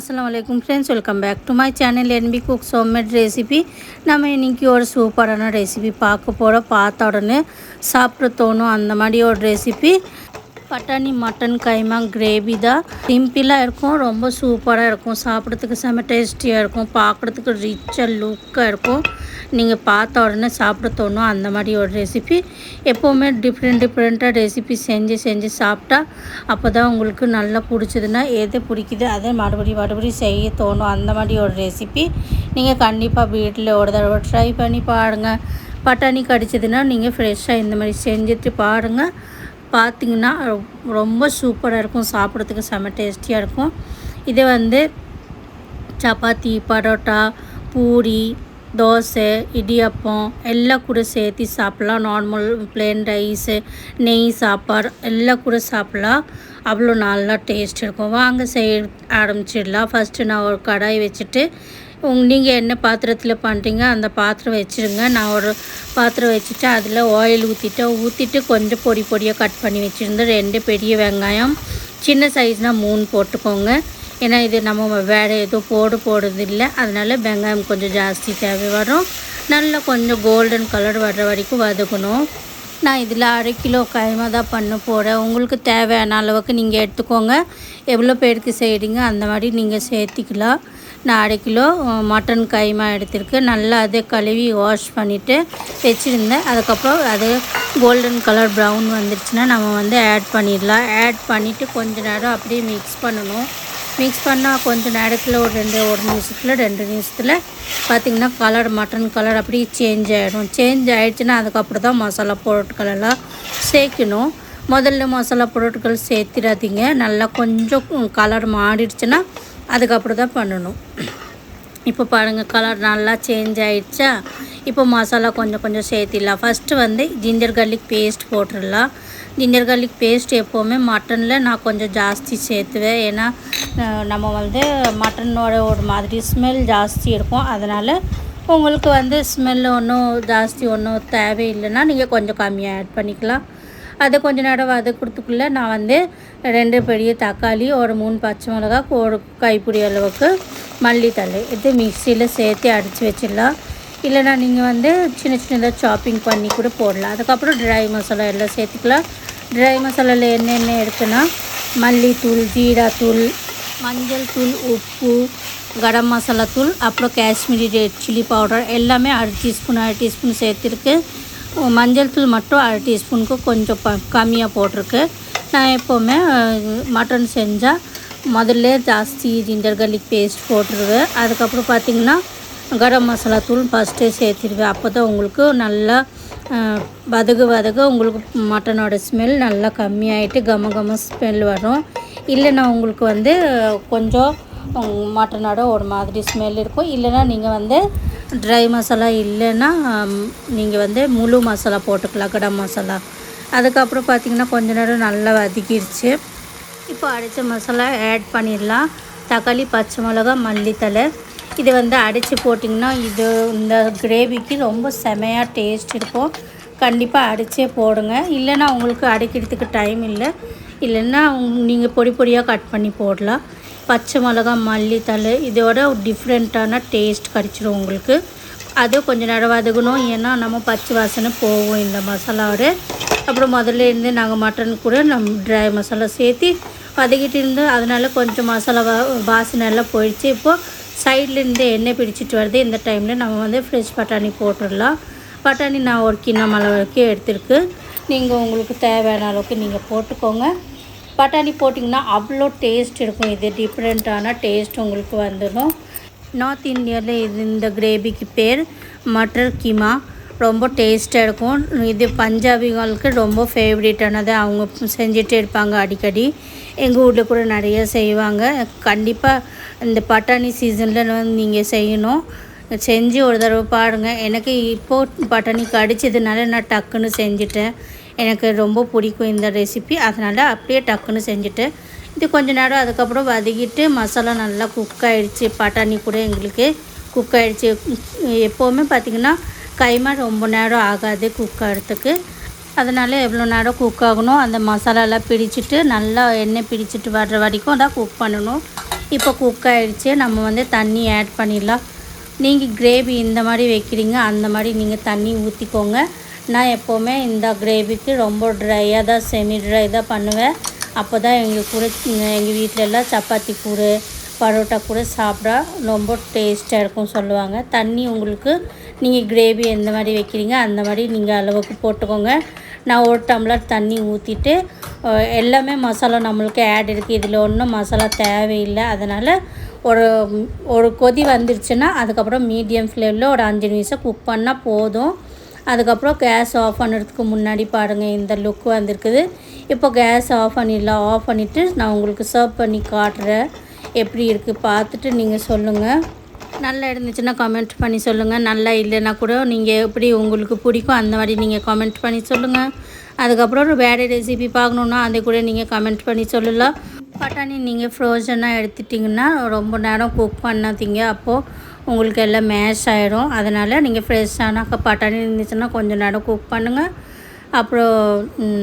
அஸ்லாம் அலைக்கும் friends welcome back to my channel NP cooks homemade recipe நம்ம இன்றைக்கி ஒரு சூப்பரான ரெசிபி பார்க்க போகிறோம் பார்த்த உடனே சாப்பிட தோணும் அந்த மாதிரி ஒரு ரெசிபி பட்டாணி மட்டன் கைமா கிரேவி தான். சிம்பிளாக இருக்கும் ரொம்ப சூப்பராக இருக்கும். சாப்பிட்றதுக்கு செம்ம டேஸ்டியாக இருக்கும். பார்க்குறதுக்கு ரிச்சாக லுக்காக இருக்கும். நீங்கள் பார்த்த உடனே சாப்பிட தோணும். அந்த மாதிரி ஒரு ரெசிபி எப்போவுமே டிஃப்ரெண்ட் டிஃப்ரெண்ட்டாக ரெசிபி செஞ்சு செஞ்சு சாப்பிட்டா அப்போ தான் உங்களுக்கு நல்லா பிடிச்சதுன்னா எது பிடிக்குது அதை மறுபடியும் மறுபடியும் செய்ய தோணும். அந்த மாதிரி ஒரு ரெசிபி நீங்கள் கண்டிப்பாக வீட்டில் ஒரு தடவை ட்ரை பண்ணி பாருங்கள் பட்டாணி கடிச்சதுன்னா நீங்கள் ஃப்ரெஷ்ஷாக இந்த மாதிரி செஞ்சுட்டு பாருங்கள் பார்த்திங்கன்னா ரொம்ப சூப்பராக இருக்கும். சாப்பிட்றதுக்கு செம்ம டேஸ்டியாக இருக்கும். இது வந்து சப்பாத்தி பரோட்டா பூரி தோசை இடியப்பம் எல்லாம் கூட சேர்த்து சாப்பிட்லாம். நார்மல் பிளேன் ரைஸு நெய் சாப்பாடு எல்லாம் கூட சாப்பிட்லாம். அவ்வளோ நல்லா டேஸ்ட் இருக்கும். வாங்க செய்ய ஆரம்பிச்சிடலாம். ஃபஸ்ட்டு நான் ஒரு கடாய் வச்சுட்டு உங் நீங்கள் என்ன பாத்திரத்தில் பண்ணுறீங்க அந்த பாத்திரம் வச்சுருங்க. நான் ஒரு பாத்திரம் வச்சுட்டு அதில் ஆயில் ஊற்றிட்டு ஊற்றிட்டு கொஞ்சம் பொடி பொடியாக கட் பண்ணி வச்சுருந்தேன் ரெண்டு பெரிய வெங்காயம் சின்ன சைஸ்னால் மூணு போட்டுக்கோங்க. ஏன்னா இது நம்ம வேறு எதுவும் போடு போடுறது இல்லை. அதனால் வெங்காயம் கொஞ்சம் ஜாஸ்தி தேவை வரும். நல்லா கொஞ்சம் கோல்டன் கலர் வர்ற வரைக்கும் வதக்கணும். நான் இதில் அரை கிலோ கைமா தான் பண்ண போகிறேன் உங்களுக்கு தேவையான அளவுக்கு நீங்கள் எடுத்துக்கோங்க. எவ்வளோ பேருக்கு செய்கிறீங்க அந்த மாதிரி நீங்கள் சேர்த்திக்கலாம். நான் அரை கிலோ மட்டன் கைமா எடுத்திருக்கேன் நல்லா அதை கழுவி வாஷ் பண்ணிவிட்டு வச்சுருந்தேன். அதுக்கப்புறம் அது கோல்டன் கலர் ப்ரௌன் வந்துருச்சுன்னா நம்ம வந்து ஆட் பண்ணிடலாம். ஆட் பண்ணிவிட்டு கொஞ்ச நேரம் அப்படியே மிக்ஸ் பண்ணணும். மிக்ஸ் பண்ணால் கொஞ்சம் நேரத்தில் ஒரு ரெண்டு ஒரு நிமிஷத்தில் ரெண்டு நிமிஷத்தில் பார்த்திங்கன்னா கலர் மட்டன் கலர் அப்படியே சேஞ்ச் ஆகிடும் சேஞ்ச் ஆகிடுச்சுன்னா அதுக்கப்புறம் தான் மசாலா பொருட்கள் எல்லாம் சேர்க்கணும். முதல்ல மசாலா பொருட்கள் சேர்த்திடாதீங்க. நல்லா கொஞ்சம் கலர் மாறிடுச்சுன்னா அதுக்கப்புறம் தான் பண்ணணும். இப்போ பாருங்கள் கலர் நல்லா சேஞ்ச் ஆகிடுச்சா இப்போ மசாலா கொஞ்சம் கொஞ்சம் சேர்த்திடலாம். ஃபஸ்ட்டு வந்து ஜிஞ்சர் கார்லிக் பேஸ்ட் போட்டுடலாம். ஜிஞ்சர் கார்லிக் பேஸ்ட் எப்போவுமே மட்டனில் நான் கொஞ்சம் ஜாஸ்தி சேர்த்துவேன். ஏன்னா நம்ம வந்து மட்டனோட ஒரு மாதிரி ஸ்மெல் ஜாஸ்தி இருக்கும். அதனால் உங்களுக்கு வந்து ஸ்மெல் ஒன்றும் ஜாஸ்தி ஒன்றும் தேவையில்லைன்னா நீங்கள் கொஞ்சம் கம்மியாக ஆட் பண்ணிக்கலாம். அது கொஞ்ச நேரம் வதக்கிறதுக்குள்ளே நான் வந்து ரெண்டு பெரிய தக்காளி ஒரு மூணு பச்சை மிளகா ஒரு கைப்பிடி அளவுக்கு மல்லித்தள்ளு இது மிக்சியில் சேர்த்து அடித்து வச்சிடலாம். இல்லைனா நீங்கள் வந்து சின்ன சின்னதாக சாப்பிங் பண்ணி கூட போடலாம். அதுக்கப்புறம் ட்ரை மசாலா எல்லாம் சேர்த்துக்கலாம். ட்ரை மசாலாவில் என்னென்ன இருக்குன்னா மல்லித்தூள் ஜீராத்தூள் மஞ்சள் தூள் உப்பு கரம் மசாலா தூள் அப்புறம் காஷ்மீரி ரெட் சில்லி பவுடர் எல்லாமே அரை டீஸ்பூன் அரை டீஸ்பூன் சேர்த்துருக்கு. மஞ்சள் தூள் மட்டும் அரை டீஸ்பூனுக்கு கொஞ்சம் ப கம்மியாக போட்டிருக்கு. நான் எப்போவுமே மட்டன் செஞ்சால் முதல்ல ஜாஸ்தி ஜிஞ்சர் கர்லிக் பேஸ்ட் போட்டுருவேன் அதுக்கப்புறம் பார்த்திங்கன்னா கரம் மசாலா தூள் ஃபஸ்ட்டே சேர்த்துடுவேன் அப்போ தான் உங்களுக்கு நல்லா வதகு வதக உங்களுக்கு மட்டனோட ஸ்மெல் நல்லா கம்மியாயிட்டு கம கம ஸ்மெல் வரும். இல்லைன்னா உங்களுக்கு வந்து கொஞ்சம் மட்டனோட ஒரு மாதிரி ஸ்மெல் இருக்கும். இல்லைன்னா நீங்கள் வந்து ட்ரை மசாலா இல்லைன்னா நீங்கள் வந்து முழு மசாலா போட்டுக்கலாம் கடம் மசாலா அதுக்கப்புறம் பார்த்திங்கன்னா கொஞ்ச நேரம் நல்லா வதக்கிடுச்சு இப்போ அடித்த மசாலா ஆட் பண்ணிடலாம். தக்காளி பச்சை மிளகா மல்லித்தழை. இது வந்து அடித்து போட்டிங்கன்னா இது இந்த கிரேவிக்கு ரொம்ப செமையாக டேஸ்ட் இருக்கும். கண்டிப்பாக அடித்தே போடுங்க. இல்லைன்னா உங்களுக்கு அடிக்கிறதுக்கு டைம் இல்லை. இல்லைன்னா நீங்கள் பொடி பொடியாக கட் பண்ணி போடலாம். பச்சை மிளகா மல்லித்தழை இதோட டிஃப்ரெண்ட்டான டேஸ்ட் கிடச்சிரும் உங்களுக்கு. அது கொஞ்சம் நேரம் வதக்கணும் ஏன்னா நம்ம பச்சை வாசனை போகும் இந்த மசாலாவோட. அப்புறம் முதல்ல இருந்து நாங்கள் மட்டன் கூட நம்ம ட்ரை மசாலா சேர்த்து வதக்கிட்டு இருந்து அதனால் கொஞ்சம் மசாலா வா வாசனை எல்லாம் போயிடுச்சு. இப்போது சைட்லேருந்து எண்ணெய் பிடிச்சிட்டு வருது. இந்த டைமில் நம்ம வந்து ஃப்ரெஷ் பட்டாணி போட்டுடலாம். பட்டாணி நான் ஒரு கிண்ணம் அளவுக்கு எடுத்துருக்கு. நீங்கள் உங்களுக்கு தேவையான அளவுக்கு நீங்கள் போட்டுக்கோங்க. பட்டாணி போட்டிங்கன்னா அவ்வளோ டேஸ்ட் இருக்கும். இது டிஃப்ரெண்ட்டான டேஸ்ட் உங்களுக்கு வந்துடும் நார்த் இந்தியாவில் இது இந்த கிரேவிக்கு பேர். மட்டர் கீமா ரொம்ப டேஸ்ட்டாக இருக்கும். இது பஞ்சாபிகளுக்கு ரொம்ப ஃபேவரேட்டானது அவங்க செஞ்சுட்டே இருப்பாங்க அடிக்கடி. எங்கள் ஊரில் கூட நிறைய செய்வாங்க. கண்டிப்பாக இந்த பட்டாணி சீசனில் நீங்கள் செய்யணும். செஞ்சு ஒரு தடவை பாருங்கள் எனக்கு இப்போது பட்டாணி கடிச்சதுனால நான் டக்குன்னு செஞ்சுட்டேன். எனக்கு ரொம்ப பிடிக்கும் இந்த ரெசிபி அதனால் அப்படியே டக்குன்னு செஞ்சுட்டேன் இது கொஞ்ச நேரம் அதுக்கப்புறம் வதக்கிட்டு மசாலா நல்லா குக் ஆகிடுச்சி பட்டாணி கூட எங்களுக்கு குக் ஆகிடுச்சி எப்போவுமே பார்த்திங்கன்னா கைமா ரொம்ப நேரம் ஆகாது குக் ஆகிறதுக்கு. அதனால் எவ்வளோ நேரம் குக் ஆகணும் அந்த மசாலாலாம் பிடிச்சிட்டு நல்லா எண்ணெய் பிடிச்சிட்டு வர்ற வரைக்கும் தான் குக் பண்ணணும். இப்போ குக் ஆகிடுச்சி நம்ம வந்து தண்ணி ஆட் பண்ணிடலாம். நீங்கள் கிரேவி இந்த மாதிரி வைக்கிறீங்க அந்த மாதிரி நீங்கள் தண்ணி ஊற்றிக்கோங்க நான் எப்போவுமே இந்த கிரேவிக்கு ரொம்ப ட்ரையாக தான் செமி ட்ரை தான் பண்ணுவேன். அப்போ தான் எங்கள் கூட எங்கள் வீட்டில் எல்லாம் சப்பாத்தி கூறு பரோட்டா கூட சாப்பிட ரொம்ப டேஸ்ட்டாக இருக்கும் சொல்லுவாங்க. தண்ணி உங்களுக்கு நீங்கள் கிரேவி எந்த மாதிரி வைக்கிறீங்க அந்த மாதிரி நீங்கள் அளவுக்கு போட்டுக்கோங்க. நான் ஒரு டம்ளர் தண்ணி ஊற்றிட்டு எல்லாமே மசாலா நம்மளுக்கு ஆட் இருக்குது இதில் ஒன்றும் மசாலா தேவையில்லை. அதனால் ஒரு ஒரு கொதி வந்துருச்சுன்னா அதுக்கப்புறம் மீடியம் ஃப்ளேமில் ஒரு அஞ்சு நிமிஷம் குக் பண்ணால் போதும். அதுக்கப்புறம் கேஸ் ஆஃப் பண்ணுறதுக்கு முன்னாடி பாருங்கள் இந்த லுக் வந்திருக்குது. இப்போ கேஸ் ஆஃப் பண்ணிடலாம் ஆஃப் பண்ணிவிட்டு நான் உங்களுக்கு சர்வ் பண்ணி காட்டுறேன். எப்படி இருக்குது பார்த்துட்டு நீங்கள் சொல்லுங்கள் நல்லா இருந்துச்சுன்னா கமெண்ட் பண்ணி சொல்லுங்கள் நல்லா இல்லைன்னா கூட நீங்கள் எப்படி உங்களுக்கு பிடிக்கும் அந்த மாதிரி நீங்கள் கமெண்ட் பண்ணி சொல்லுங்கள் அதுக்கப்புறம் வேறு ரெசிபி பார்க்கணுன்னா அதை கூட நீங்கள் கமெண்ட் பண்ணி சொல்லலாம். பட்டாணி நீங்கள் ஃப்ரோசனாக எடுத்துட்டிங்கன்னா ரொம்ப நேரம் குக் பண்ணாதீங்க. அப்போது உங்களுக்கு எல்லாம் மேஷ் ஆகிடும் அதனால் நீங்கள் ஃப்ரெஷ்ஷான பட்டாணி இருந்துச்சுன்னா கொஞ்சம் நேரம் குக் பண்ணுங்கள் அப்புறம்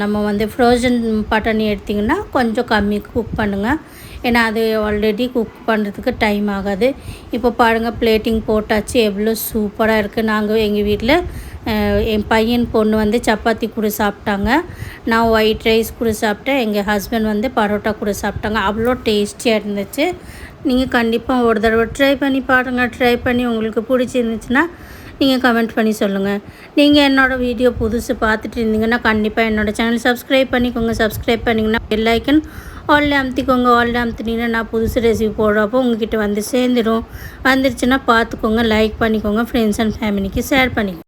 நம்ம வந்து ஃப்ரோசன் பட்டாணி எடுத்திங்கன்னா கொஞ்சம் கம்மி குக் பண்ணுங்கள் ஏன்னா அது ஆல்ரெடி குக் பண்ணுறதுக்கு டைம் ஆகாது. இப்போ பாருங்கள் பிளேட்டிங் போட்டாச்சு எவ்வளோ சூப்பராக இருக்குது நாங்கள் எங்கள் வீட்டில் என் பையன் பொண்ணு வந்து சப்பாத்தி கூட சாப்பிட்டாங்க. நான் ஒயிட் ரைஸ் கூட சாப்பிட்டேன். எங்கள் ஹஸ்பண்ட் வந்து பரோட்டா கூட சாப்பிட்டாங்க. அவ்வளோ டேஸ்டியாக இருந்துச்சு. நீங்கள் கண்டிப்பாக ஒரு தடவை ட்ரை பண்ணி பாருங்கள் ட்ரை பண்ணி உங்களுக்கு பிடிச்சிருந்துச்சுன்னா நீங்கள் கமெண்ட் பண்ணி சொல்லுங்கள் நீங்கள் என்னோடய வீடியோ புதுசு பார்த்துட்டு இருந்தீங்கன்னா கண்டிப்பாக என்னோடய சேனல் சப்ஸ்கிரைப் பண்ணிக்கோங்க. சப்ஸ்கிரைப் பண்ணிங்கன்னா பெல் ஐக்கன் ஆல்ல அமுத்திக்கோங்க. ஆல்ல அமுத்தினீங்கன்னா நான் புதுசு ரெசிபி போடுறப்போ உங்ககிட்ட வந்து சேர்ந்துடும் வந்துருச்சுன்னா பார்த்துக்கோங்க லைக் பண்ணிக்கோங்க. ஃப்ரெண்ட்ஸ் அண்ட் ஃபேமிலிக்கு ஷேர் பண்ணிக்கோங்க.